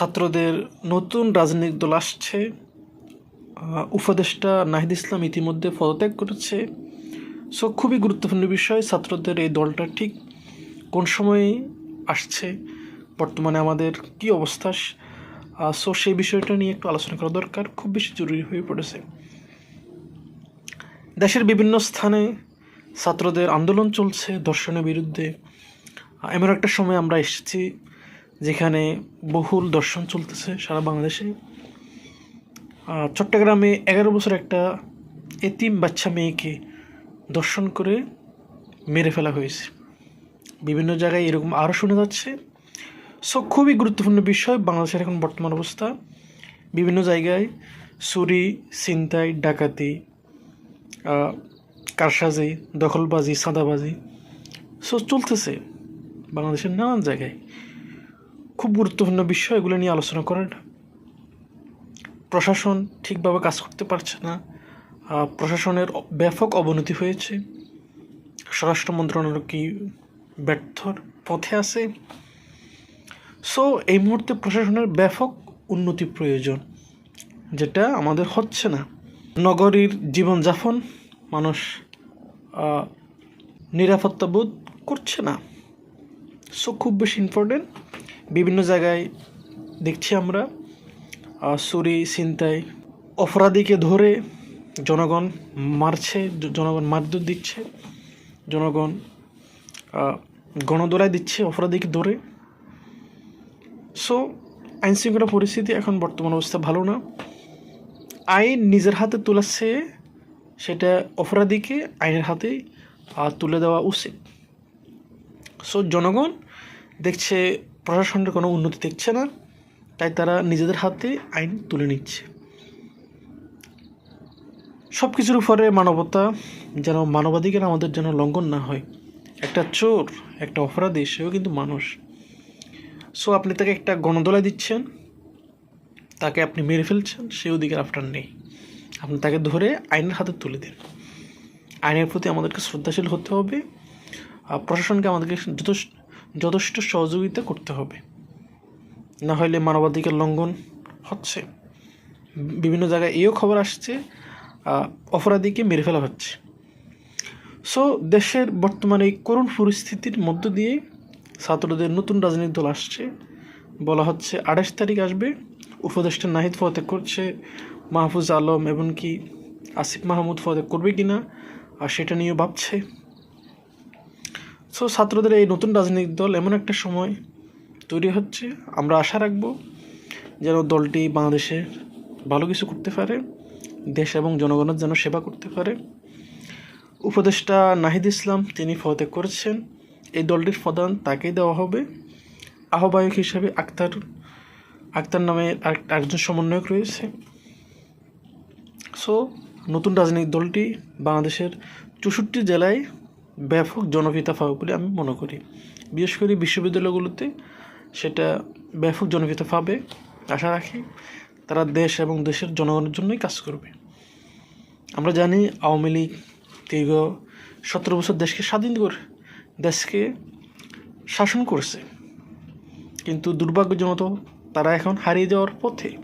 ছাত্রদের নতুন রাজনৈতিক দল আসছে। উপদেষ্টা নাহিদ ইসলাম ইতিমধ্যে পদত্যাগ করেছে। সো খুবই গুরুত্বপূর্ণ বিষয় ছাত্রদের এই দলটা ঠিক কোন সময়ে আসছে, বর্তমানে আমাদের কি অবস্থা। সো সেই বিষয়টা নিয়ে একটু আলোচনা করা দরকার, খুব বেশি জরুরি হয়ে পড়েছে। দেশের বিভিন্ন স্থানে ছাত্রদের আন্দোলন চলছে দর্শনের বিরুদ্ধে। এমন একটা সময় আমরা এসেছি যেখানে বহুল দর্শন চলতেছে সারা বাংলাদেশে। চট্টগ্রামে এগারো বছর একটা এতিম বাচ্চা মেয়েকে দর্শন করে মেরে ফেলা হয়েছে। বিভিন্ন জায়গায় এরকম আরও শোনা যাচ্ছে। সো খুবই গুরুত্বপূর্ণ বিষয় বাংলাদেশের এখন বর্তমান অবস্থা। বিভিন্ন জায়গায় চুরি, ছিনতাই, ডাকাতি কারসাজি, দখলবাজি, সাদাবাজি সো চলতেছে বাংলাদেশের নানান জায়গায়। খুব গুরুত্বপূর্ণ বিষয়, এগুলো নিয়ে আলোচনা করাটা প্রশাসন ঠিকভাবে কাজ করতে পারছে না। প্রশাসনের ব্যাপক অবনতি হয়েছে। স্বরাষ্ট্র মন্ত্রণালয় কি ব্যর্থর পথে আছে? সো এই মুহূর্তে প্রশাসনের ব্যাপক উন্নতি প্রয়োজন, যেটা আমাদের হচ্ছে না। নগরীর জীবনযাপন মানুষ নিরাপত্তা বোধ করছে না। সো খুব বেশি ইম্পর্টেন্ট বিভিন্ন জায়গায় দেখছি আমরা চুরি ছিনতাই অপরাধীকে ধরে জনগণ মারছে জনগণ মারধর দিচ্ছে জনগণ গণদোলায় দিচ্ছে অপরাধীকে ধরে। সো আইন শৃঙ্খলা পরিস্থিতি এখন বর্তমান অবস্থা ভালো না। আইন নিজের হাতে তোলাচ্ছে সেটা অপরাধীকে আইনের হাতে আহ, তুলে দেওয়া উচিত। সো জনগণ দেখছে প্রশাসনের কোনো উন্নতি দেখছে না, তাই তারা নিজেদের হাতে আইন তুলে নিচ্ছে। সব কিছুর উপরে মানবতা যেন মানবাধিকার আমাদের যেন লঙ্ঘন না হয়। একটা চোর, একটা অপরাধী, সেও কিন্তু মানুষ। সো আপনি তাকে একটা গণদোলা দিচ্ছেন, তাকে আপনি মেরে ফেলছেন সেই অধিকার আপনার নেই। আপনি তাকে ধরে আইনের হাতে তুলে দিন। আইনের প্রতি আমাদেরকে শ্রদ্ধাশীল হতে হবে। প্রশাসনকে আমাদেরকে যথেষ্ট যথেষ্ট সহযোগিতা করতে হবে। না হলে মানবাধিকার লঙ্ঘন হচ্ছে। বিভিন্ন জায়গায় এও খবর আসছে অপরাধীকে মেরে ফেলা হচ্ছে। সো, দেশের বর্তমানে এই করুণ পরিস্থিতির মধ্য দিয়ে ছাত্রদের নতুন রাজনৈতিক দল আসছে। বলা হচ্ছে আঠাশ তারিখ আসবে। উপদেষ্টা নাহিদ ফতেক করছে। মাহফুজ আলম এমনকি আসিফ মাহমুদ ফতেক করবে কি না আর সেটা নিয়েও ভাবছে। সো ছাত্রদের এই নতুন রাজনৈতিক দল এমন একটা সময় তৈরি হচ্ছে। আমরা আশা রাখব যেন দলটি বাংলাদেশে ভালো কিছু করতে পারে, দেশ এবং জনগণের যেন সেবা করতে পারে। উপদেষ্টা নাহিদ ইসলাম, তিনি ফতে করেছেন। এই দলটির প্রধান তাকেই দেওয়া হবে। আহ্বায়ক হিসেবে আক্তার আক্তার নামে আরেকজন সমন্বয়ক রয়েছে। সো নতুন রাজনৈতিক দলটি বাংলাদেশের চৌষট্টি জেলায় ব্যাপক জনপ্রিয়তা পাবে বলে আমি মনে করি। বিশেষ করে বিশ্ববিদ্যালয়গুলোতে সেটা ব্যাপক জনপ্রিয়তা পাবে, আশা রাখি। তারা দেশ এবং দেশের জনগণের জন্যই কাজ করবে। আমরা জানি আওয়ামী লীগ দীর্ঘ সতেরো বছর দেশকে স্বাধীন করে, দেশকে শাসন করছে। কিন্তু দুর্ভাগ্যজনত তারা এখন হারিয়ে যাওয়ার পথে।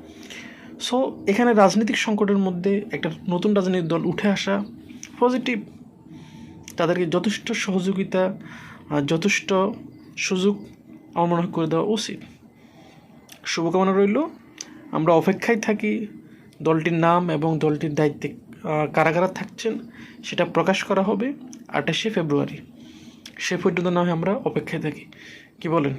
সো এখানে রাজনৈতিক সংকটের মধ্যে একটা নতুন রাজনৈতিক দল উঠে আসা পজিটিভ তাদেরকে যথেষ্ট সহযোগিতা যথেষ্ট সুযোগ আমার মনে করে দেওয়া উচিত। শুভকামনা রইল, আমরা অপেক্ষায় থাকি, দলটির নাম এবং দলটির দায়িত্বে কারা কারা থাকছেন সেটা প্রকাশ করা হবে আঠাশে ফেব্রুয়ারি। সে পর্যন্ত না হয় আমরা অপেক্ষায় থাকি। কি বলেন?